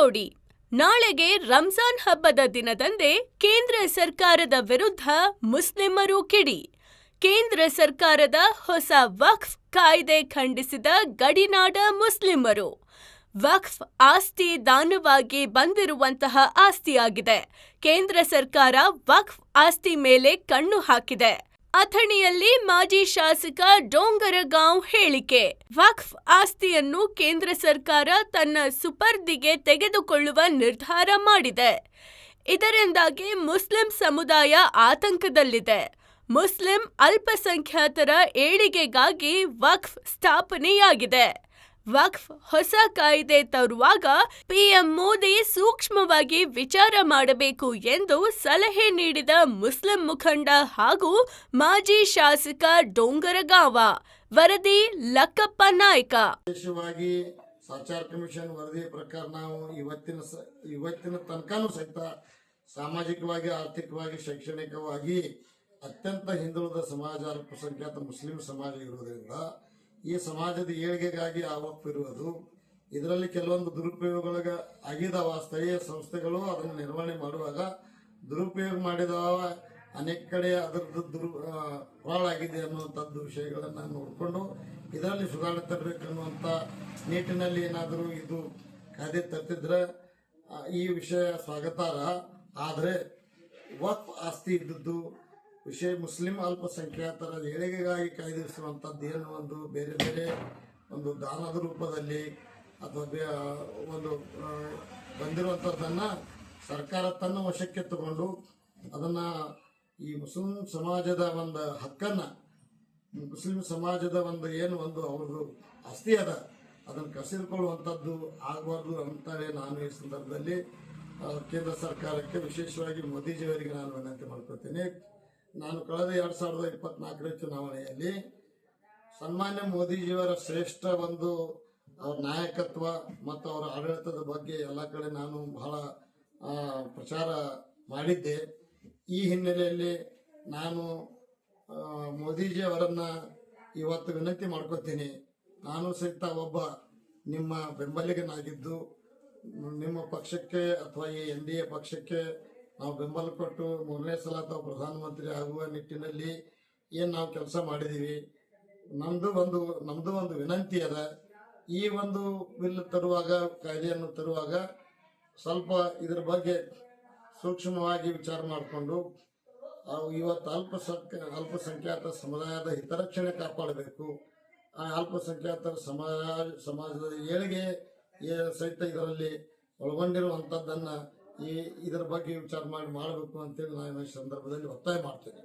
ಚಿಕ್ಕೋಡಿ ನಾಳೆಗೆ ರಂಜಾನ್ ಹಬ್ಬದ ದಿನದಂದೇ ಕೇಂದ್ರ ಸರ್ಕಾರದ ವಿರುದ್ಧ ಮುಸ್ಲಿಮರು ಕಿಡಿ. ಕೇಂದ್ರ ಸರ್ಕಾರದ ಹೊಸ ವಕ್ಫ್ ಕಾಯ್ದೆ ಖಂಡಿಸಿದ ಗಡಿನಾಡ ಮುಸ್ಲಿಮರು. ವಕ್ಫ್ ಆಸ್ತಿ ದಾನವಾಗಿ ಬಂದಿರುವಂತಹ ಆಸ್ತಿಯಾಗಿದೆ. ಕೇಂದ್ರ ಸರ್ಕಾರ ವಕ್ಫ್ ಆಸ್ತಿ ಮೇಲೆ ಕಣ್ಣು ಹಾಕಿದೆ. ಅಥಣಿಯಲ್ಲಿ ಮಾಜಿ ಶಾಸಕ ಡೋಂಗರಗಾಂವ್ ಹೇಳಿಕೆ. ವಕ್ಫ್ ಆಸ್ತಿಯನ್ನು ಕೇಂದ್ರ ಸರ್ಕಾರ ತನ್ನ ಸುಪರ್ದಿಗೆ ತೆಗೆದುಕೊಳ್ಳುವ ನಿರ್ಧಾರ ಮಾಡಿದೆ. ಇದರಿಂದಾಗಿ ಮುಸ್ಲಿಂ ಸಮುದಾಯ ಆತಂಕದಲ್ಲಿದೆ. ಮುಸ್ಲಿಂ ಅಲ್ಪಸಂಖ್ಯಾತರ ಏಳಿಗೆಗಾಗಿ ವಕ್ಫ್ ಸ್ಥಾಪನೆಯಾಗಿದೆ. ವಕ್ಫ್ ಹೊಸ ಕಾಯ್ದೆ ತರುವಾಗ ಪಿಎಂ ಮೋದಿ ಸೂಕ್ಷ್ಮವಾಗಿ ವಿಚಾರ ಮಾಡಬೇಕು ಎಂದು ಸಲಹೆ ನೀಡಿದ ಮುಸ್ಲಿಂ ಮುಖಂಡ ಹಾಗೂ ಮಾಜಿ ಶಾಸಕ ಡೋಂಗರಗಾವ. ವರದಿ ಲಕ್ಕಪ್ಪ ನಾಯ್ಕ. ವಿಶೇಷವಾಗಿ ಸಾಚಾರ ಕಮಿಷನ್ ವರದಿ ಪ್ರಕಾರ ನಾವು ಇವತ್ತಿನ ಇವತ್ತಿನ ತನಕನೂ ಸಹಿತ ಸಾಮಾಜಿಕವಾಗಿ, ಆರ್ಥಿಕವಾಗಿ, ಶೈಕ್ಷಣಿಕವಾಗಿ ಅತ್ಯಂತ ಹಿಂದುಳಿದ ಸಮಾಜ, ಅಲ್ಪಸಂಖ್ಯಾತ ಮುಸ್ಲಿಂ ಸಮಾಜ ಇರುವುದರಿಂದ ಈ ಸಮಾಜದ ಏಳಿಗೆಗಾಗಿ ಆವಕ್ಕು ಇರುವುದು ಇದರಲ್ಲಿ ಕೆಲವೊಂದು ದುರುಪಯೋಗಗಳ ಆಗಿದಾವ ಸ್ಥಳೀಯ ಸಂಸ್ಥೆಗಳು ಅದನ್ನು ನಿರ್ವಹಣೆ ಮಾಡುವಾಗ ದುರುಪಯೋಗ ಮಾಡಿದವ ಅನೇಕ ಕಡೆ ಅದರದ್ದು ದುರು ಹಾಳಾಗಿದೆ ಅನ್ನುವಂಥದ್ದು ವಿಷಯಗಳನ್ನು ನೋಡಿಕೊಂಡು ಇದರಲ್ಲಿ ಸುಧಾರಣೆ ತರಬೇಕನ್ನುವಂಥ ನಿಟ್ಟಿನಲ್ಲಿ ಏನಾದರೂ ಇದು ಕಾಯ್ದೆ ತರ್ತಿದ್ರೆ ಈ ವಿಷಯ ಸ್ವಾಗತಾರ ಆದರೆ ವಕ್ಫ್ ಆಸ್ತಿ ಇದ್ದದ್ದು ವಿಷಯ ಮುಸ್ಲಿಂ ಅಲ್ಪಸಂಖ್ಯಾತರ ಏಳಿಗೆಗಾಗಿ ಕಾಯ್ದಿರಿಸಿರುವಂಥದ್ದು ಏನು? ಒಂದು ಬೇರೆ ಬೇರೆ ಒಂದು ದಾನದ ರೂಪದಲ್ಲಿ ಅಥವಾ ಬೇ ಒಂದು ಬಂದಿರುವಂಥದ್ದನ್ನು ಸರ್ಕಾರ ತನ್ನ ವಶಕ್ಕೆ ತಗೊಂಡು ಅದನ್ನು ಈ ಮುಸ್ಲಿಂ ಸಮಾಜದ ಒಂದು ಹಕ್ಕನ್ನು, ಮುಸ್ಲಿಂ ಸಮಾಜದ ಒಂದು ಏನು ಒಂದು ಅವ್ರದ್ದು ಆಸ್ತಿ ಅದ, ಅದನ್ನು ಕಸಿದುಕೊಳ್ಳುವಂಥದ್ದು ಆಗಬಾರ್ದು ಅಂತಲೇ ನಾನು ಈ ಸಂದರ್ಭದಲ್ಲಿ ಕೇಂದ್ರ ಸರ್ಕಾರಕ್ಕೆ ವಿಶೇಷವಾಗಿ ಮೋದಿಜಿಯವರಿಗೆ ನಾನು ವಿನಂತಿ ಮಾಡ್ಕೊತೀನಿ ನಾನು ಕಳೆದ ಎರಡು ಸಾವಿರದ ಇಪ್ಪತ್ನಾಲ್ಕರ ಚುನಾವಣೆಯಲ್ಲಿ ಸನ್ಮಾನ್ಯ ಮೋದಿಜಿಯವರ ಶ್ರೇಷ್ಠ ಒಂದು ಅವ್ರ ನಾಯಕತ್ವ ಮತ್ತು ಅವರ ಆಡಳಿತದ ಬಗ್ಗೆ ಎಲ್ಲ ಕಡೆ ನಾನು ಬಹಳ ಪ್ರಚಾರ ಮಾಡಿದ್ದೆ. ಈ ಹಿನ್ನೆಲೆಯಲ್ಲಿ ನಾನು ಮೋದಿಜಿ ಅವರನ್ನ ಇವತ್ತು ವಿನಂತಿ ಮಾಡ್ಕೋತೀನಿ. ನಾನು ಸಹಿತ ಒಬ್ಬ ನಿಮ್ಮ ಬೆಂಬಲಿಗನಾಗಿದ್ದು, ನಿಮ್ಮ ಪಕ್ಷಕ್ಕೆ ಅಥವಾ ಈ ಎನ್ ಡಿ ಎ ಪಕ್ಷಕ್ಕೆ ನಾವು ಬೆಂಬಲ ಕೊಟ್ಟು ಮೂರನೇ ಸಲ ಅಥವಾ ಪ್ರಧಾನಮಂತ್ರಿ ಆಗುವ ನಿಟ್ಟಿನಲ್ಲಿ ಏನು ನಾವು ಕೆಲಸ ಮಾಡಿದ್ದೀವಿ ನಮ್ಮದು ಒಂದು ನಮ್ಮದು ಒಂದು ವಿನಂತಿ ಅದ. ಈ ಒಂದು ಬಿಲ್ ತರುವಾಗ, ಕಾಯ್ದೆಯನ್ನು ತರುವಾಗ ಸ್ವಲ್ಪ ಇದ್ರ ಬಗ್ಗೆ ಸೂಕ್ಷ್ಮವಾಗಿ ವಿಚಾರ ಮಾಡಿಕೊಂಡು ಇವತ್ತು ಅಲ್ಪಸಂಖ್ಯ, ಅಲ್ಪಸಂಖ್ಯಾತ ಸಮುದಾಯದ ಹಿತರಕ್ಷಣೆ ಕಾಪಾಡಬೇಕು. ಆ ಅಲ್ಪಸಂಖ್ಯಾತರ ಸಮಾಜ, ಸಮಾಜದ ಏಳಿಗೆ ಸಹಿತ ಇದರಲ್ಲಿ ಒಳಗೊಂಡಿರುವಂಥದ್ದನ್ನು ಈ ಇದರ ಬಗ್ಗೆ ವಿಚಾರ ಮಾಡಿ ಮಾಡಬೇಕು ಅಂತೇಳಿ ನಾನು ಈ ಸಂದರ್ಭದಲ್ಲಿ ಒತ್ತಾಯ ಮಾಡ್ತೇನೆ.